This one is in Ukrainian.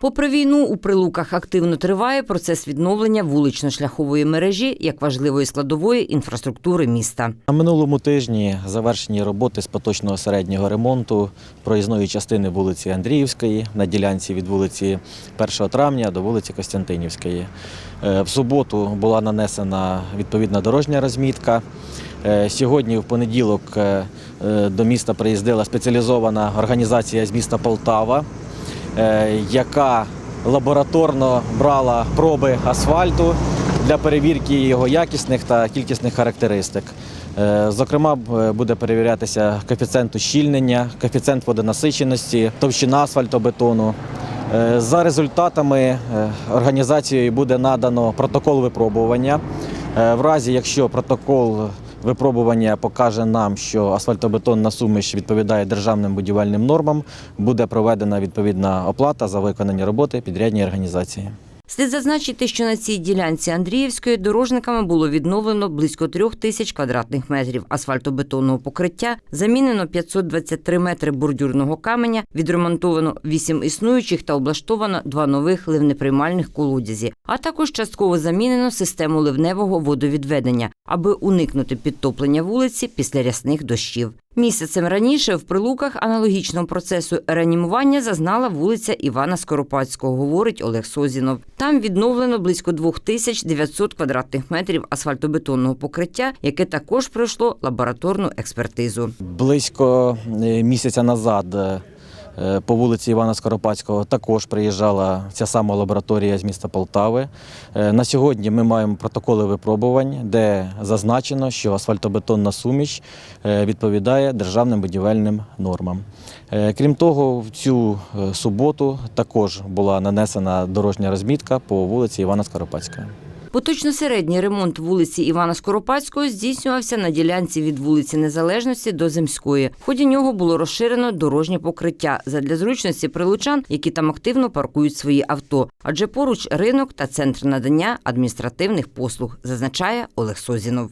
Попри війну, у прилуках активно триває процес відновлення вулично-шляхової мережі як важливої складової інфраструктури міста. На минулому тижні завершені роботи з поточного середнього ремонту проїзної частини вулиці Андріївської на ділянці від вулиці 1 травня до вулиці Костянтинівської. Е, В суботу була нанесена відповідна дорожня розмітка. Е, Сьогодні, в понеділок, е, до міста приїздила спеціалізована організація з міста Полтава, яка лабораторно брала проби асфальту для перевірки його якісних та кількісних характеристик. Е, Зокрема, буде перевірятися коефіцієнт ущільнення, коефіцієнт водонасиченості, товщина асфальтобетону. Е, За результатами е, організацією буде надано протокол випробування. Е, В разі, якщо протокол випробування покаже нам, що асфальтобетонна суміш відповідає державним будівельним нормам, буде проведена відповідна оплата за виконані роботи підрядній організації. Слід зазначити, що на цій ділянці Андріївської дорожниками було відновлено близько трьох тисяч квадратних метрів асфальтобетонного покриття, замінено 523 метри бордюрного каменя, відремонтовано 8 існуючих та облаштовано два нових ливнеприймальних колодязі, а також частково замінено систему ливневого водовідведення, аби уникнути підтоплення вулиці після рясних дощів. Місяцем раніше в прилуках аналогічного процесу реанімування зазнала вулиця Івана Скоропадського, говорить Олег Созінов. Там відновлено близько 2900 квадратних метрів асфальтобетонного покриття, яке також пройшло лабораторну експертизу. Близько е, місяця назад е, по вулиці Івана Скоропадського також приїжджала ця сама лабораторія з міста Полтави. Е, На сьогодні ми маємо протоколи випробувань, де зазначено, що асфальтобетонна суміш е, відповідає державним будівельним нормам. Е, Крім того, в цю е, суботу також була нанесена дорожня розмітка по вулиці Івана Скоропадського. Поточно-середній ремонт вулиці Івана Скоропадського здійснювався на ділянці від вулиці Незалежності до Земської. В ході нього було розширено дорожнє покриття задля зручності прилучан, які там активно паркують свої авто. Адже поруч ринок та центр надання адміністративних послуг, зазначає Олег Созінов.